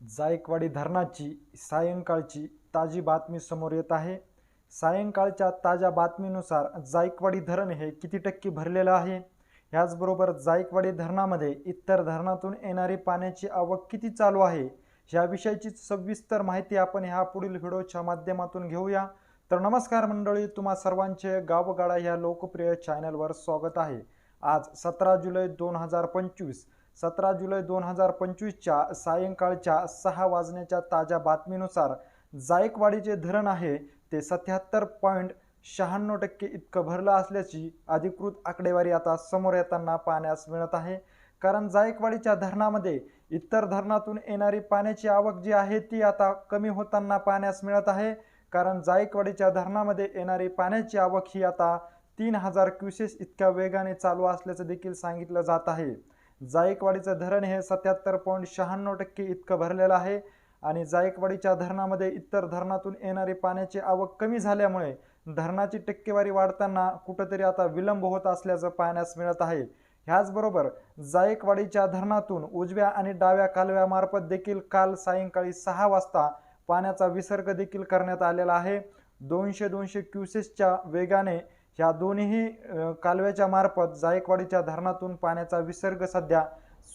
जायकवाडी धरणाची सायंकाळची ताजी बातमी समोर येत आहे. सायंकाळच्या ताज्या बातमीनुसार जायकवाडी धरण हे किती टक्के भरलेलं आहे? ह्याचबरोबर जायकवाडी धरणामध्ये इतर धरणातून येणारी पाण्याची आवक किती चालू आहे? याविषयीची सविस्तर माहिती आपण ह्या पुढील व्हिडिओच्या माध्यमातून घेऊया. तर नमस्कार मंडळी तुम्हा सर्वांचे गावगाडा ह्या लोकप्रिय चॅनलवर स्वागत आहे. आज सतरा जुलै दोन हजार पंचवीस सतरा जुलै दोन हजार पंचवीसच्या सायंकाळच्या सहा वाजण्याच्या ताज्या बातमीनुसार जायकवाडीचे धरण आहे ते सत्याहत्तर पॉईंट शहाण्णव टक्के इतकं भरलं असल्याची अधिकृत आकडेवारी आता समोर येताना पाहण्यास मिळत आहे. कारण जायकवाडीच्या धरणामध्ये इतर धरणातून येणारी पाण्याची आवक जी आहे ती आता कमी होताना पाहण्यास मिळत आहे. कारण जायकवाडीच्या धरणामध्ये येणारी पाण्याची आवक ही आता तीन हजार क्युसेस इतक्या वेगाने चालू असल्याचं देखील सांगितलं जात आहे. जायकवाडीचं धरण हे सत्याहत्तर पॉईंट शहाण्णव टक्के इतकं भरलेलं आहे. आणि जायकवाडीच्या धरणामध्ये इतर धरणातून येणारी पाण्याची आवक कमी झाल्यामुळे धरणाची टक्केवारी वाढताना कुठंतरी आता विलंब होत असल्याचं पाहण्यास मिळत आहे. ह्याचबरोबर जायकवाडीच्या धरणातून उजव्या आणि डाव्या कालव्यामार्फत देखील काल सायंकाळी सहा वाजता पाण्याचा विसर्ग देखील करण्यात आलेला आहे. दोनशे दोनशे क्युसेसच्या वेगाने ह्या दोन्ही कालव्याच्या मार्फत जायकवाडीच्या धरणातून पाण्याचा विसर्ग सध्या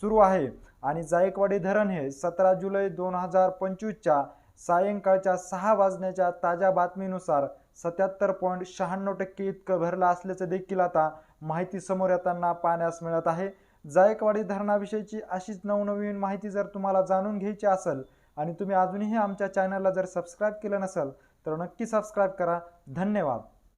सुरू आहे. आणि जायकवाडी धरण हे सतरा जुलै दोन हजार पंचवीसच्या सायंकाळच्या सहा वाजण्याच्या ताज्या बातमीनुसार सत्याहत्तर पॉईंट शहाण्णव टक्के इतकं भरलं असल्याचं देखील आता माहिती समोर येताना पाहण्यास मिळत आहे. जायकवाडी धरणाविषयीची अशीच नवनवीन माहिती जर तुम्हाला जाणून घ्यायची असेल आणि तुम्ही अजूनही आमच्या चॅनलला जर सबस्क्राईब केलं नसेल तर नक्की सबस्क्राईब करा. धन्यवाद.